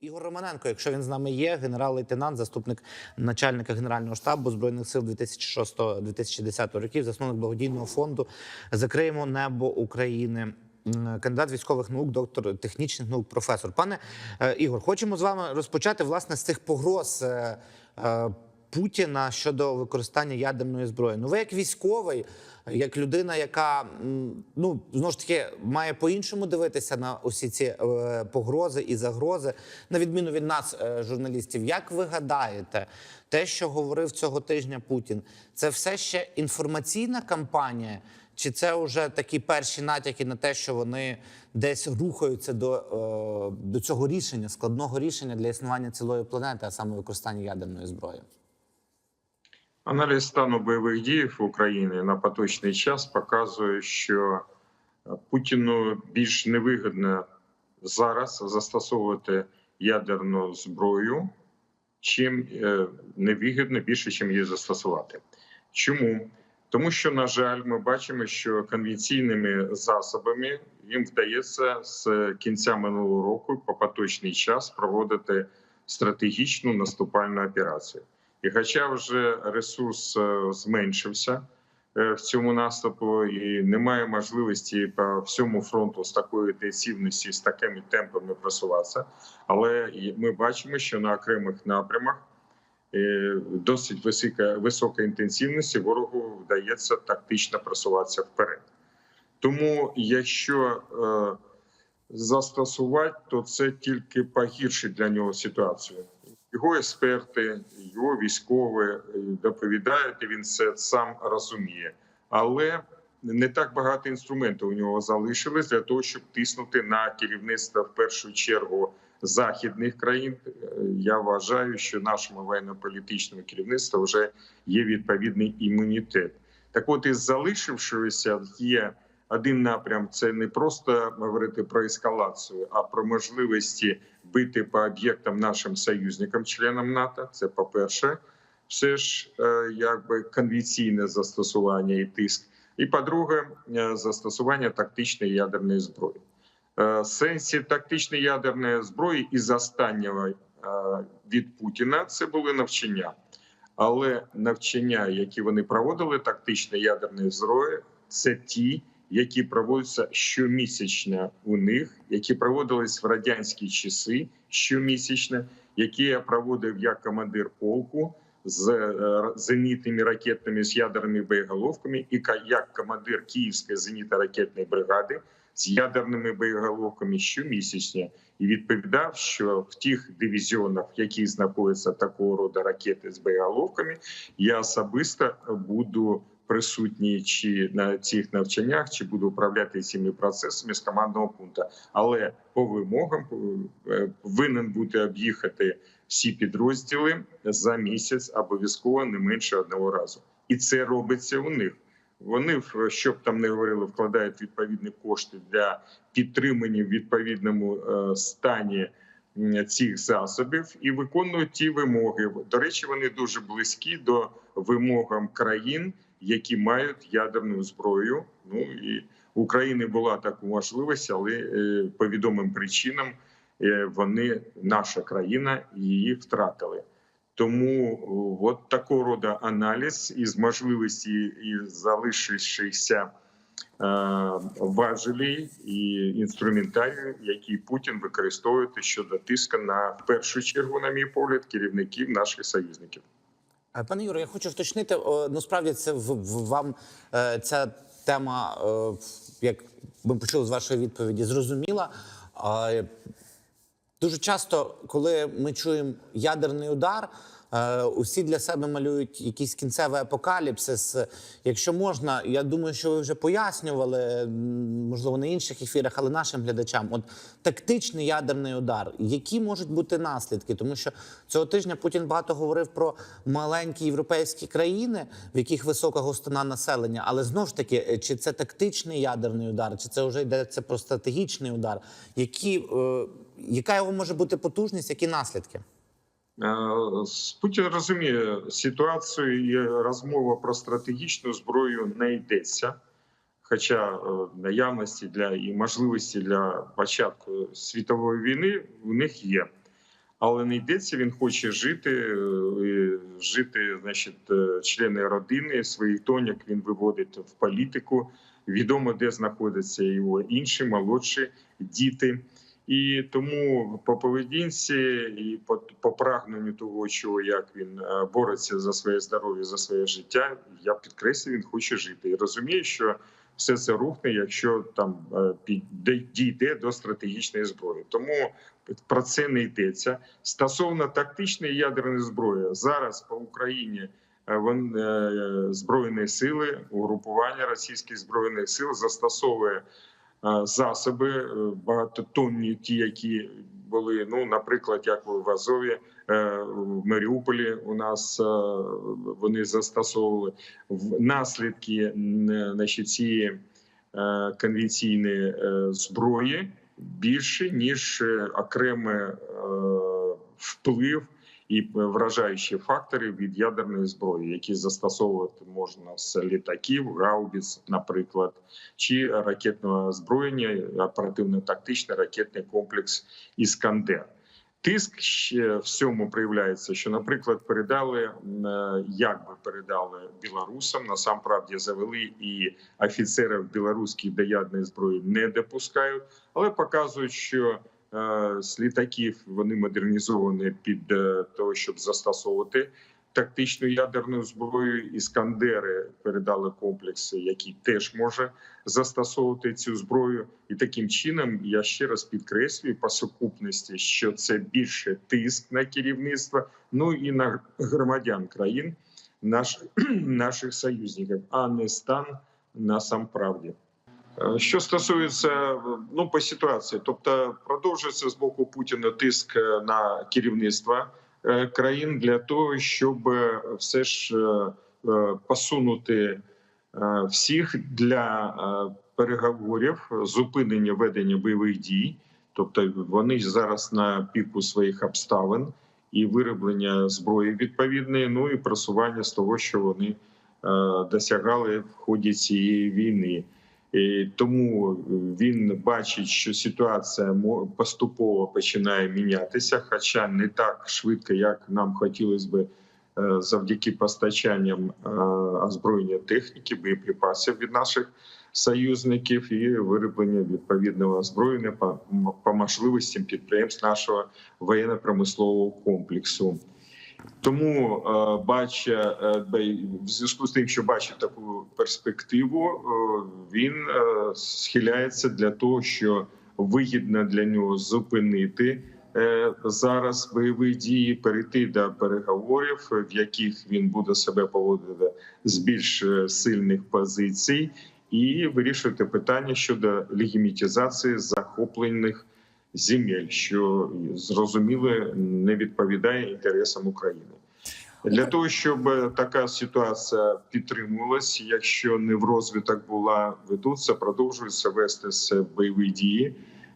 Ігор Романенко, якщо він з нами є, генерал-лейтенант, заступник начальника генерального штабу збройних сил 2006-2010 років, засновник благодійного фонду Закриємо небо України. Кандидат військових наук, доктор технічних наук, професор. Пане е, Ігор, хочемо з вами розпочати власне з цих погроз е, е, Путіна щодо використання ядерної зброї. Ну, ви як військовий, як людина, яка ну знову ж таки має по-іншому дивитися на усі ці е, погрози і загрози, на відміну від нас, е, журналістів. Як ви гадаєте, те, що говорив цього тижня Путін, це все ще інформаційна кампанія? Чи це вже такі перші натяки на те, що вони десь рухаються до, е, до цього рішення, складного рішення для існування цілої планети, а саме використання ядерної зброї? Аналіз стану бойових дій в Україні на поточний час показує, що Путіну більш невигідно зараз застосовувати ядерну зброю, чим е, невигідно більше, чим її застосувати. Чому? Тому що, на жаль, ми бачимо, що конвенційними засобами їм вдається з кінця минулого року по поточний час проводити стратегічну наступальну операцію. І хоча вже ресурс е, зменшився е, в цьому наступу, і немає можливості по всьому фронту з такою інтенсивністю, з такими темпами просуватися, але ми бачимо, що на окремих напрямах е, досить висока, висока інтенсивності ворогу вдається тактично просуватися вперед. Тому, якщо е, застосувати, то це тільки погіршить для нього ситуацію. Його експерти, його військові е, доповідають, і він це сам розуміє. Але не так багато інструментів у нього залишилось для того, щоб тиснути на керівництво в першу чергу західних країн. Е, Я вважаю, що нашому воєнно-політичному керівництву вже є відповідний імунітет. Так, от із залишившогося є один напрям це не просто говорити про ескалацію, а про можливості бити по об'єктам нашим союзникам, членам НАТО. Це по перше, все ж е, якби конвенційне застосування і тиск. І по-друге, е, застосування тактичної ядерної зброї. Е, Сенсі тактичної ядерної зброї із останнього від Путіна це були навчання. Але навчання, які вони проводили, тактичної ядерної зброї, це ті, які проводяться щомісячно у них, які проводились в радянські часи щомісячно, які я проводив як командир полку з е, зенітними ракетами з ядерними боєголовками, і як командир Київської зенітно-ракетної бригади з ядерними боєголовками щомісячно, і відповідав, що в тих дивізіонах, в яких знаходяться такого роду ракети з боєголовками, я особисто буду присутній чи на цих навчаннях, чи буду управляти цими процесами з командного пункту. Але по вимогам е, повинен бути об'їхати всі підрозділи за місяць обов'язково не менше одного разу, і це робиться у них. Вони в- що б там не говорили, вкладають відповідні кошти для підтримання в відповідному е, стані цих засобів і виконують ті вимоги. До речі, вони дуже близькі до вимогам країн, які мають ядерну зброю. Ну і України була така можливість, але е, по відомим причинам е, вони, наша країна, її втратили. Тому от такого роду аналіз із можливості і залишившихся е, важелей і інструментарію, які Путін використовує щодо тиску на в першу чергу, на мій погляд, керівників наших союзників. Е, Пане Юро, я хочу вточнити. Насправді це в, вам е, ця тема, е, як ми почули з вашої відповіді, зрозуміла. Дуже часто, коли ми чуємо ядерний удар, усі для себе малюють якийсь кінцевий апокаліпсис. Якщо можна, я думаю, що ви вже пояснювали, можливо, на інших ефірах, але нашим глядачам, от тактичний ядерний удар, які можуть бути наслідки? Тому що цього тижня Путін багато говорив про маленькі європейські країни, в яких висока густина населення, але знову ж таки, е, чи це тактичний ядерний удар, чи це вже йдеться про стратегічний удар? Які, е, яка його може бути потужність, які наслідки? Е, Путін розуміє ситуацію і розмова про стратегічну зброю не йдеться. Хоча е, наявності для і можливості для початку світової війни у них є. Але не йдеться, він хоче жити, е, жити, значить, е, члени родини своїх доньок він виводить в політику. Відомо, де знаходяться його інші молодші діти. І тому по поведінці і по, по прагненню того, що як він е, бореться за своє здоров'я, за своє життя, я підкреслюю, він хоче жити і розуміє, що все це рухне, якщо там е, піде- дійде до стратегічної зброї. Тому про це не йдеться. Стосовно тактичної ядерної зброї, зараз по Україні е, вон, збройні сили, угрупування російських збройних сил застосовує засоби е, багатотонні, ті, які були, ну, наприклад, як в Азові, е, в Маріуполі у нас е, вони застосовували наслідки значить, цієї конвенційної зброї більше ніж окремий вплив і вражаючі фактори від ядерної зброї, які застосовувати можна з літаків, гаубіц, наприклад, чи ракетного озброєння, оперативно-тактичний ракетний комплекс Іскандер. Тиск ще в цьому проявляється, що, наприклад, передали е, як би передали білорусам, насамправді завели і офіцерів білоруських до ядерної зброї не допускають, але показують, що е, з літаків вони модернізовані під е, того, щоб застосовувати тактичну ядерну зброю. Іскандери передали комплекси, які теж може застосовувати цю зброю, і таким чином я ще раз підкреслюю по сукупності, що це більше тиск на керівництво, ну і на громадян країн, наш, наших союзників, а не стан на сам. Е, Що стосується ну по ситуації, тобто продовжується з боку Путіна тиск е, на керівництво е, країн для того, щоб е, все ж е, е, посунути е, всіх для е, переговорів зупинення ведення бойових дій. Тобто вони зараз на піку своїх обставин і вироблення зброї відповідної, ну і просування з того, що вони е, досягали в ході цієї війни. І тому він бачить, що ситуація поступово починає мінятися, хоча не так швидко, як нам хотілося би е, завдяки постачанням е, озброєння техніки, боєприпасів від наших союзників і вироблення відповідного озброєння по, по можливостям підприємств нашого воєнно-промислового комплексу. Тому е, бача е, в зв'язку з тим, що бачить таку перспективу, е, він схиляється для того, що вигідно для нього зупинити зараз бойові дії, перейти до переговорів, в яких він буде себе поводити з більш сильних позицій, і вирішувати питання щодо легімітизації захоплених земель, що зрозуміло не відповідає інтересам України. Для того щоб така ситуація підтримувалась, якщо не в розвиток була ведуться, продовжуються вестися бойові дії.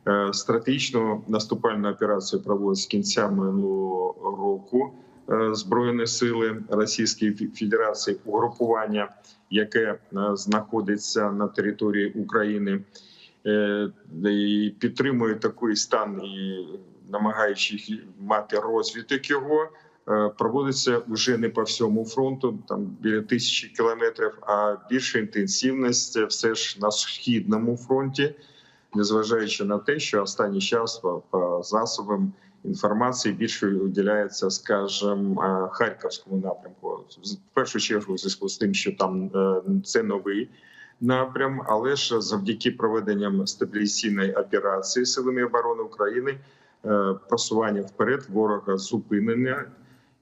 Е, Стратегічну наступальну операцію проводять з кінця минулого року е, збройні сили Російської Федерації угрупування, яке е, знаходиться на території України е, підтримує такий стан і намагаючись мати розвиток його. е, Проводиться вже не по всьому фронту, там біля тисячі кілометрів, а більша інтенсивність все ж на східному фронті, незважаючи на те, що останній час по, засобам інформації більше уділяється, скажімо, е, харківському напрямку. В першу чергу, в зв'язку з тим, що там е, це новий напрям, але ж завдяки проведенням стабілізаційної операції силами оборони України е, просування вперед ворога зупинення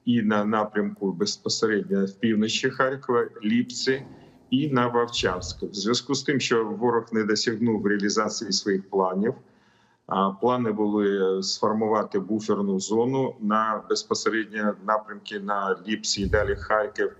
і на напрямку безпосередньо в півночі Харкова, Ліпці і на Вовчанськ. В зв'язку з тим, що ворог не досягнув реалізації своїх планів. Плани були сформувати буферну зону на безпосередньо напрямки на Ліпсі і далі Харків,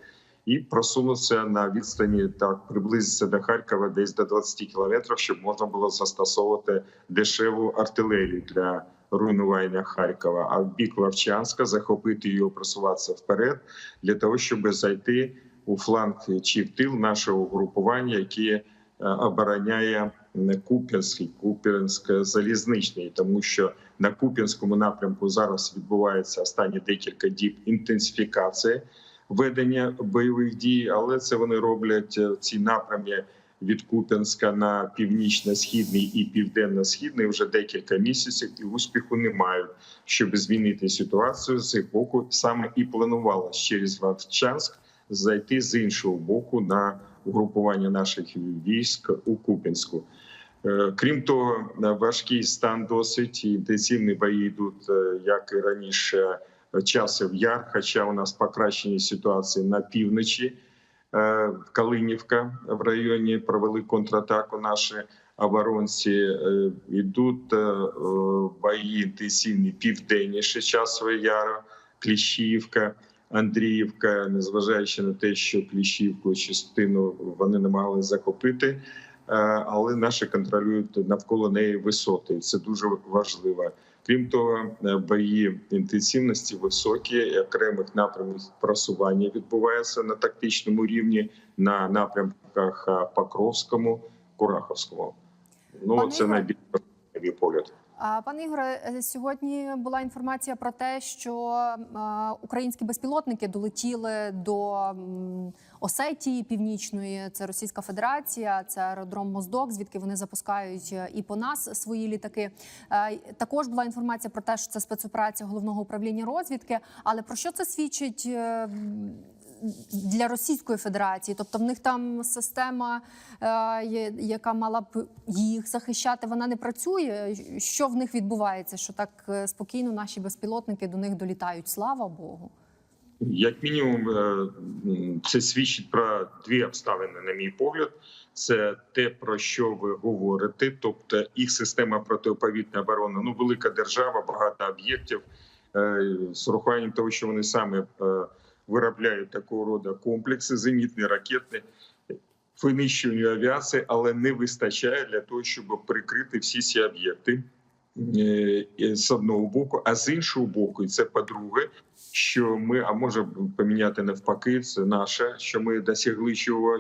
і просунутися на відстані так приблизитися до Харкова десь до 20 кілометрів, щоб можна було застосовувати дешеву артилерію для руйнування Харкова. А в бік Вовчанська захопити його, просуватися вперед для того, щоб зайти у фланг чи в тил нашого групування, яке е, обороняє Куп'янський, Куп'янськ-залізничний, тому що на Куп'янському напрямку зараз відбувається останні декілька діб інтенсифікація ведення бойових дій, але це вони роблять е, в цій напрямі від Куп'янська на північно-східний і південно-східний вже декілька місяців, і успіху не мають, щоб змінити ситуацію з їх боку. Саме і планувалося через Вовчанськ зайти з іншого боку на угрупування наших військ у Куп'янську. Е, Крім того, е, важкий стан досить і інтенсивні бої йдуть, як і раніше, часів яр. Хоча у нас покращені ситуації на півночі. Е, Калинівка в районі провели контратаку. Наші оборонці Е, йдуть е, бої інтенсивні південніше часове яро, Кліщівка. Андріївка, незважаючи на те, що Кліщівку частину вони не могли захопити, е, але наші контролюють навколо неї висоти. Це дуже важливо. Крім того, е, бої інтенсивності високі, окремих напрямів просування відбувається на тактичному рівні на напрямках е, Покровському, Кураховському. Ну Пане це Ігоре, найбільш важливі погляд. А, Пане Ігоре, е, сьогодні була інформація про те, що українські безпілотники долетіли до Осетії Північної. Це Російська Федерація, це аеродром Моздок, звідки вони запускають е, і по нас свої літаки. Е, Також була інформація про те, що це спецоперація головного управління розвідки. Але про що це свідчить? Для Російської Федерації, тобто в них там система, е, яка мала б їх захищати, вона не працює. Що в них відбувається? Що так е, спокійно наші безпілотники до них долітають? Слава Богу. Як мінімум, е, це свідчить про дві обставини, на мій погляд. Це те, про що ви говорите, тобто їх система протиповітної оборони. Ну, велика держава, багато об'єктів з урахуванням того, що вони саме виробляють такого роду комплекси, зенітні, ракетні, винищувальні авіації, але не вистачає для того, щоб прикрити всі ці об'єкти. е, З одного боку, а з іншого боку, і це по-друге, що ми, а може поміняти навпаки, це наше, що ми досягли чого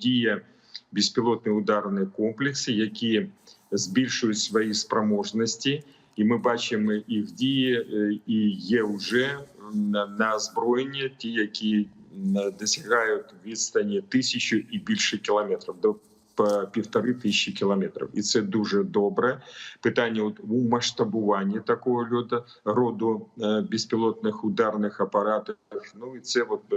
діє безпілотні ударні комплекси, які збільшують свої спроможності, і ми бачимо їх дії, е, і є вже на, озброєнні ті, які досягають відстані тисячу і більше кілометрів до півтори тисячі кілометрів, і це дуже добре. Питання у масштабуванні такого роду, роду е, безпілотних ударних апаратів. Ну і це от, е,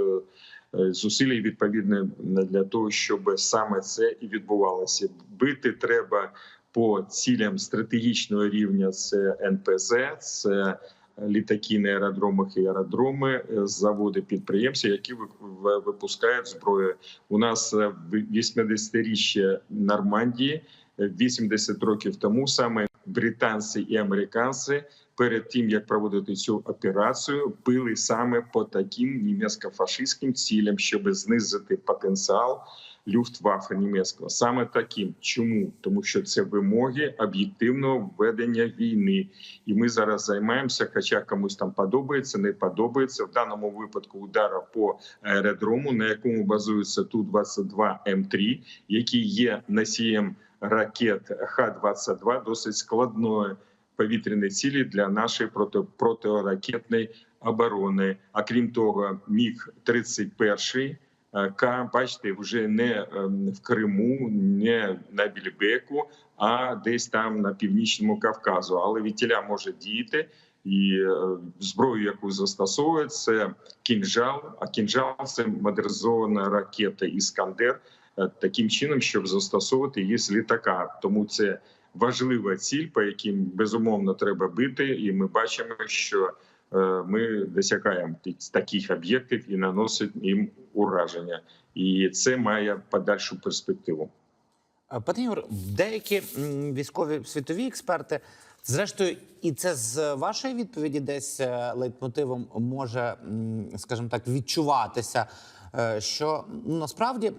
е, зусилля відповідне для того, щоб саме це і відбувалося. Бити треба по цілям стратегічного рівня. Це НПЗ, це літаки на аеродромах і аеродроми, е, заводи підприємці, які ви- ви- випускають зброю. У нас е, в 80-річчя Нормандії е, 80 років тому саме британці і американці перед тим як проводити цю операцію, били саме по таким німецько-фашистським цілям, щоб знизити потенціал Люфтваффе німецького. Саме таким. Чому? Тому що це вимоги об'єктивного ведення війни, і ми зараз займаємося. Хоча комусь там подобається, не подобається в даному випадку удара по аеродрому, на якому базується ту 22 М3, який є носієм ракет Х-22, досить складної повітряної цілі для нашої проти, протиракетної оборони. А крім того, міг 31 К, бачите, вже не ем, в Криму, не на Більбеку, а десь там на північному Кавказу. Але вітіля може діяти. І е, зброю, яку застосовують, це кінжал. А кінжал це модернізована ракета Іскандер е, таким чином, щоб застосовувати її з літака. Тому це важлива ціль, по яким безумовно треба бити, і ми бачимо, що е, ми досягаємо таких об'єктів і наносимо їм ураження, і це має подальшу перспективу. Е, Пане Ігор, деякі військові світові експерти, зрештою, і це з вашої відповіді десь е, лейтмотивом може, скажімо так, відчуватися, е, що ну, насправді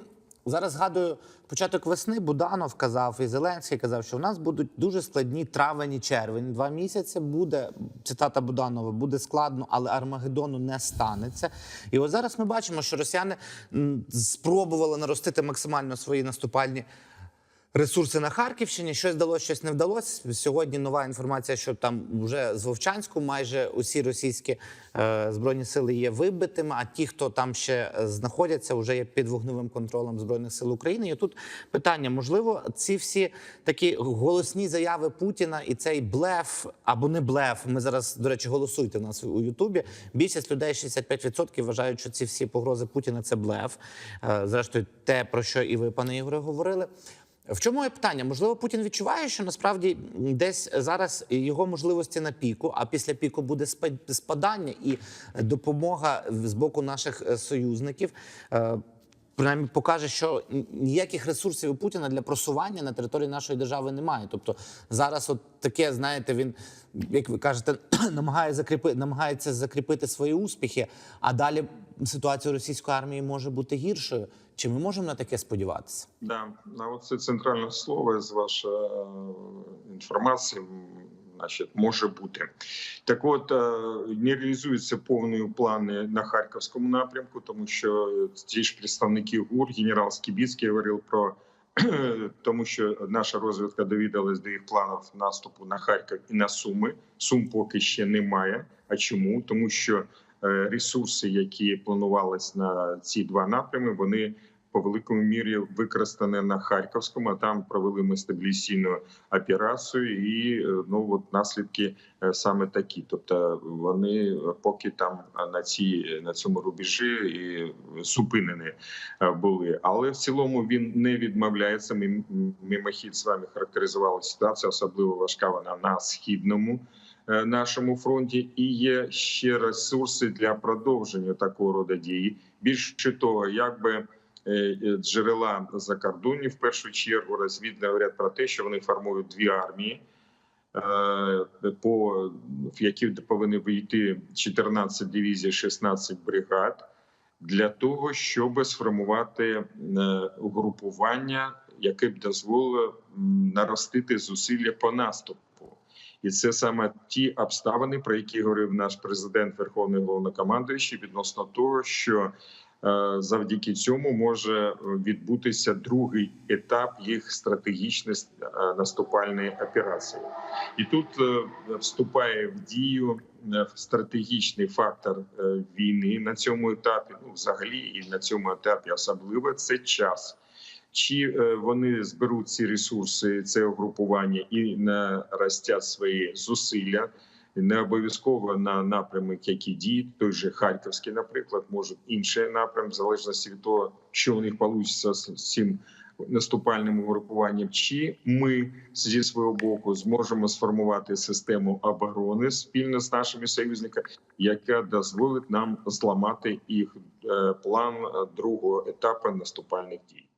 зараз згадую початок весни. Буданов казав і Зеленський казав, що у нас будуть дуже складні травень і червень. Два місяці буде цитата Буданова, буде складно, але Армагеддону не станеться. І от зараз ми бачимо, що росіяни спробували наростити максимально свої наступальні Ресурси на Харківщині щось вдалося, щось не вдалося. Сьогодні нова інформація, що там вже з Вовчанську майже усі російські е, збройні сили є вибитими. А ті, хто там ще знаходяться, вже є під вогневим контролем збройних сил України. І тут питання: можливо, ці всі такі голосні заяви Путіна і цей блеф або не блеф. Ми зараз, до речі, голосуйте в нас у Ютубі. Більшість людей, 65% вважають, що ці всі погрози Путіна це блеф. Е, Зрештою, те про що і ви, пане Ігоре, говорили. В чому є питання? Можливо, Путін відчуває, що насправді десь зараз його можливості на піку, а після піку буде спа- спадання і допомога з боку наших е, союзників. Принаймні покаже, що ніяких ресурсів у Путіна для просування на території нашої держави немає. Тобто зараз, от таке, знаєте, він, як ви кажете, намагає закріпи, намагається закріпити свої успіхи, а далі ситуація російської армії може бути гіршою. Чи ми можемо на таке сподіватися? Да, а от це центральне слово з вашої е, інформації, значить, може бути. Так от е, не реалізуються повні плани на харківському напрямку, тому що ті ж представники ГУР, генерал Скібіцький говорив про. Тому що наша розвідка довідалась до їх планів наступу на Харків і на Суми. Сум поки ще немає. А чому? Тому що е, ресурси, які планувались на ці два напрями, вони по великому мірі використані на харківському. а Там провели ми стабілізаційну операцію, і е, ну от наслідки е, саме такі. Тобто вони поки там на цій на цьому рубежі і зупинені е, були. Але в цілому він не відмовляється. Ми мимохід з вами характеризували ситуацію, особливо важка вона на східному нашому фронті, і є ще ресурси для продовження такого роду дії. Більше того, якби джерела закордонні в першу чергу розвідно говорять про те, що вони формують дві армії. е, По в які повинні вийти 14 дивізій, 16 бригад для того, щоб сформувати е, угрупування, яке б дозволило наростити зусилля по наступу. І це саме ті обставини, про які говорив наш президент, Верховний головнокомандуючий, відносно того, що е, завдяки цьому може відбутися другий етап їх стратегічної е, наступальної операції. І тут е, вступає в дію е, стратегічний фактор е, війни на цьому етапі. Ну, взагалі, і на цьому етапі особливо це час. Чи е, вони зберуть ці ресурси, це угрупування і наростять свої зусилля? Не обов'язково на напрямок, які діють, той же Харківський, наприклад, може інший напрям, в залежності від того, що у них вийде з цим наступальним угрупуванням, чи ми зі свого боку зможемо сформувати систему оборони спільно з нашими союзниками, яка дозволить нам зламати їх е, план другого етапу наступальних дій.